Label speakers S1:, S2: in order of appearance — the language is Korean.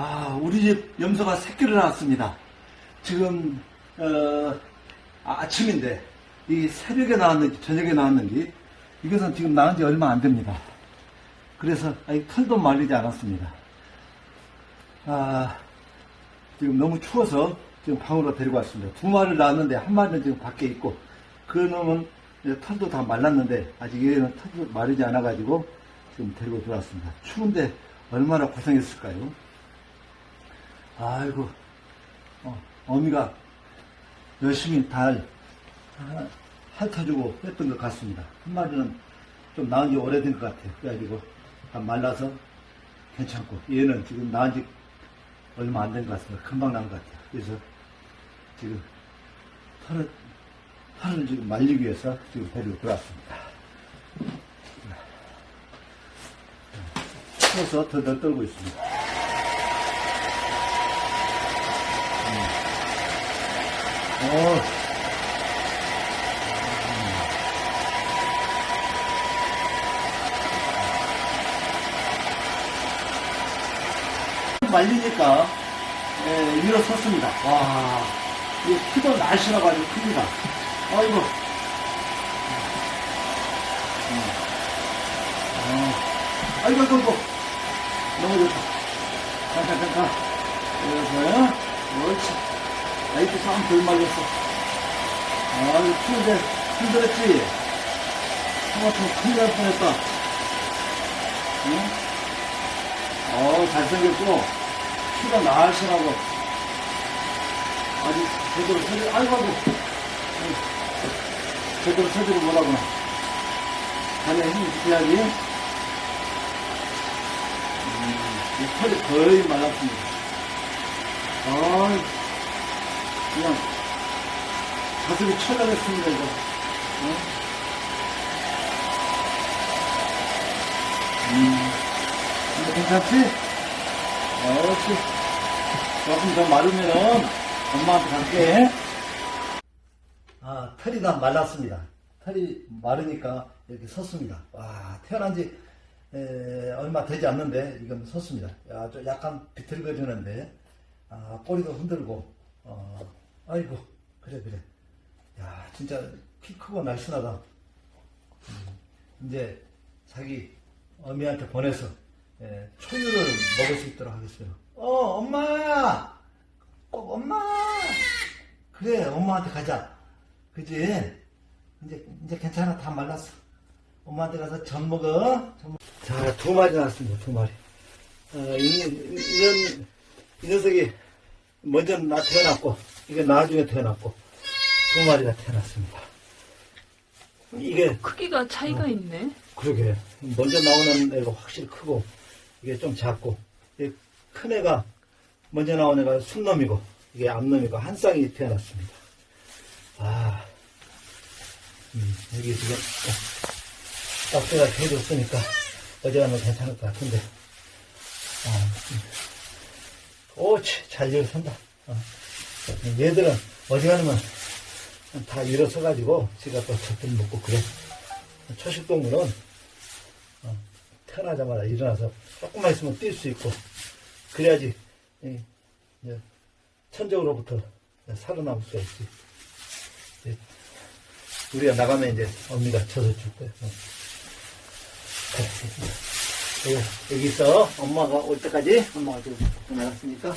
S1: 아, 우리 집 염소가 새끼를 낳았습니다. 지금, 어, 아, 아침인데, 이 새벽에 나왔는지, 저녁에 나왔는지, 이것은 지금 나온 지 얼마 안 됩니다. 그래서, 아직 털도 말리지 않았습니다. 아, 지금 너무 추워서 지금 방으로 데리고 왔습니다. 두 마리를 낳았는데, 한 마리는 지금 밖에 있고, 그 놈은 털도 다 말랐는데, 아직 얘는 털도 마르지 않아가지고, 지금 데리고 들어왔습니다. 추운데, 얼마나 고생했을까요? 아이고, 어, 어미가 열심히 달 아, 핥아주고 했던 것 같습니다. 한 마리는 좀 나은 지 오래된 것 같아요. 그래가지고 다 말라서 괜찮고 얘는 지금 나은 지 얼마 안 된 것 같습니다. 금방 난것 같아요. 그래서 지금 털을, 털을 지금 말리기 위해서 지금 데리고 들어왔습니다. 추워서 덜덜 떨고 있습니다. 어. 말리니까 예, 일어섰습니다. 와, 이 키도 날씬해가지고 큽니다. 아이고. 음. 어. 아이고, 아이고, 아이고. 너무 좋다. 잠깐, 잠깐. 이어서요. 옳지. 아이고, 쌈덜 말렸어. 아이고, 추운데 힘들었지? 토마토 큰일 날 뻔했다. 응? 어, 잘생겼고, 키가 날씬하고, 아직 제대로 서지, 아이고, 아이고. 제대로 서지를 못하구나. 다리에 힘을 붙여야지. 음, 이 털이 거의 말랐습니다. 아 그냥 가슴이 철렁했습니다, 이거. 어? 음, 이거 괜찮지? 옳지. 조금 더 마르면은 엄마한테 갈게. 아, 털이 다 말랐습니다. 털이 마르니까 이렇게 섰습니다. 와, 태어난 지 에, 얼마 되지 않는데 이건 섰습니다. 야, 좀 약간 비틀거리는데 아, 꼬리도 흔들고 어, 아이고 그래 그래. 야, 진짜 키 크고 날씬하다. 음, 이제 자기 어미한테 보내서 에, 초유를 먹을 수 있도록 하겠어요. 어, 엄마! 꼭 엄마! 그래, 엄마한테 가자. 그지? 이제, 이제 괜찮아. 다 말랐어. 엄마한테 가서 전 먹어. 자, 두 마리 나왔습니다. 두 마리. 어, 이, 이런, 이 녀석이 먼저 나 태어났고, 이게 나중에 태어났고, 두 마리가 태어났습니다. 이게,
S2: 크기가 차이가 있네.
S1: 그러게. 먼저 나오는 애가 확실히 크고, 이게 좀 작고, 이큰 애가, 먼저 나온 애가 순놈이고, 이게 암놈이고, 한 쌍이 태어났습니다. 아, 음, 여기 지금, 딱지가 해줬으니까, 어지간하면 괜찮을 것 같은데, 아, 음. 오치, 잘 일어선다. 어. 얘들은 어지간하면 다 일어서 가지고, 지가 또 젖들 먹고 그래. 초식동물은 어, 태어나자마자 일어나서 조금만 있으면 뛸 수 있고 그래야지 천적으로부터 살아남을 수가 있지. 우리가 나가면 이제 언니가 쳐서 줄 거야. 어. 여기 있어. 엄마가 올 때까지 엄마가 지금 나갔으니까